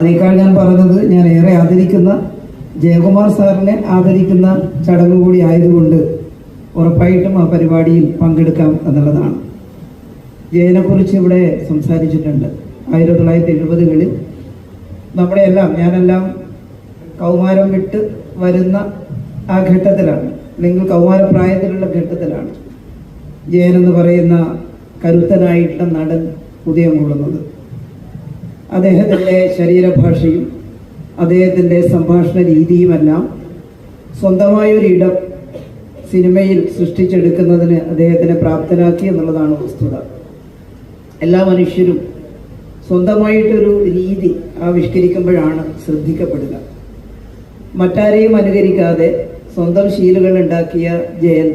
അതിനേക്കാൾ ഞാൻ പറഞ്ഞത് ഞാൻ ഏറെ ആദരിക്കുന്ന ജയകുമാർ സാറിനെ ആദരിക്കുന്ന ചടങ്ങ് കൂടി ആയതുകൊണ്ട് ഉറപ്പായിട്ടും ആ പരിപാടിയിൽ പങ്കെടുക്കാം എന്നുള്ളതാണ്. ജയനെക്കുറിച്ച് ഇവിടെ സംസാരിച്ചിട്ടുണ്ട്. ആയിരത്തി തൊള്ളായിരത്തി എഴുപതുകളിൽ നമ്മുടെ എല്ലാം ഞാനെല്ലാം കൗമാരം വിട്ട് വരുന്ന ആ ഘട്ടത്തിലാണ്. അല്ലെങ്കിൽ കൗമാരപ്രായത്തിലുള്ള ഘട്ടത്തിലാണ് ജയൻ എന്ന് പറയുന്ന കരുത്തനായിട്ടുള്ള നടൻ ഉദയം കൊള്ളുന്നത്. അദ്ദേഹത്തിന്റെ ശരീരഭാഷയും അദ്ദേഹത്തിന്റെ സംഭാഷണ രീതിയുമെല്ലാം സ്വന്തമായൊരിടം സിനിമയിൽ സൃഷ്ടിച്ചെടുക്കുന്നതിന് അദ്ദേഹത്തിനെ പ്രാപ്തനാക്കി എന്നുള്ളതാണ് വസ്തുത. എല്ലാ മനുഷ്യരും സ്വന്തമായിട്ടൊരു രീതി ആവിഷ്കരിക്കുമ്പോഴാണ് ശ്രദ്ധിക്കപ്പെടുക. മറ്റാരെയും അനുകരിക്കാതെ സ്വന്തം ശീലുകൾ ഉണ്ടാക്കിയ ജയൻ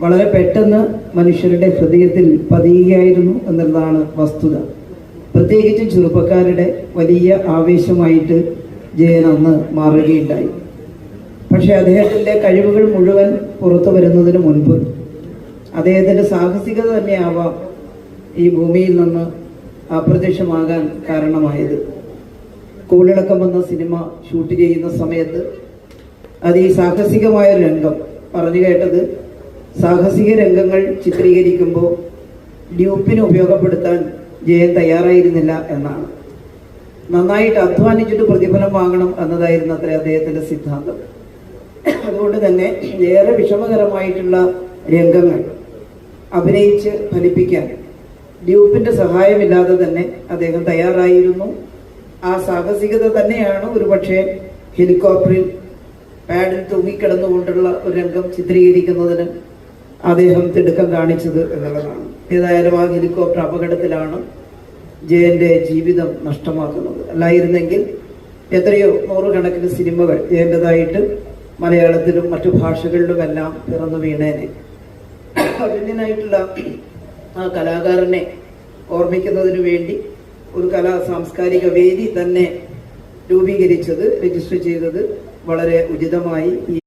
വളരെ പെട്ടെന്ന് മനുഷ്യരുടെ ഹൃദയത്തിൽ പതിയുകയായിരുന്നു എന്നുള്ളതാണ് വസ്തുത. പ്രത്യേകിച്ച് ചെറുപ്പക്കാരുടെ വലിയ ആവേശമായിട്ട് ജയൻ അന്ന് മാറുകയുണ്ടായി. പക്ഷെ അദ്ദേഹത്തിന്റെ കഴിവുകൾ മുഴുവൻ പുറത്തു വരുന്നതിന് മുൻപ് അദ്ദേഹത്തിന്റെ സാഹസികത തന്നെയാവാം ഈ ഭൂമിയിൽ നിന്ന് അപ്രത്യക്ഷമാകാൻ കാരണമായത്. കൂളിളക്കം എന്ന സിനിമ ഷൂട്ട് ചെയ്യുന്ന സമയത്ത് അത് ഈ സാഹസികമായ രംഗം പറഞ്ഞു കേട്ടത് സാഹസിക രംഗങ്ങൾ ചിത്രീകരിക്കുമ്പോൾ ഡ്യൂപ്പിന് ഉപയോഗപ്പെടുത്താൻ ജയൻ തയ്യാറായിരുന്നില്ല എന്നാണ്. നന്നായിട്ട് അധ്വാനിച്ചിട്ട് പ്രതിഫലം വാങ്ങണം എന്നതായിരുന്നു അത്ര അദ്ദേഹത്തിന്റെ സിദ്ധാന്തം. അതുകൊണ്ട് തന്നെ ഏറെ വിഷമകരമായിട്ടുള്ള രംഗങ്ങൾ അഭിനയിച്ച് ഫലിപ്പിക്കാൻ ഡ്യൂപ്പിന്റെ സഹായമില്ലാതെ തന്നെ അദ്ദേഹം തയ്യാറായിരുന്നു. ആ സാഹസികത തന്നെയാണ് ഒരുപക്ഷെ ഹെലികോപ്റ്ററിൽ പാഡിൽ തൂങ്ങിക്കിടന്നുകൊണ്ടുള്ള ഒരു രംഗം ചിത്രീകരിക്കുന്നതിന് അദ്ദേഹം തിടുക്കം കാണിച്ചത് എന്നുള്ളതാണ്. ഏതായാലും ആ ഹെലികോപ്റ്റർ അപകടത്തിലാണ് ജയന്റെ ജീവിതം നഷ്ടമാക്കുന്നത്. അല്ലായിരുന്നെങ്കിൽ എത്രയോ നൂറുകണക്കിന് സിനിമകൾ ജയന്റെതായിട്ട് മലയാളത്തിലും മറ്റു ഭാഷകളിലുമെല്ലാം പിറന്നു വീണേനെ. അഭിന്യനായിട്ടുള്ള ആ കലാകാരനെ ഓർമ്മിക്കുന്നതിന് വേണ്ടി ഒരു കലാ സാംസ്കാരിക വേദി തന്നെ രൂപീകരിച്ചത് രജിസ്റ്റർ ചെയ്തത് വളരെ ഉചിതമായി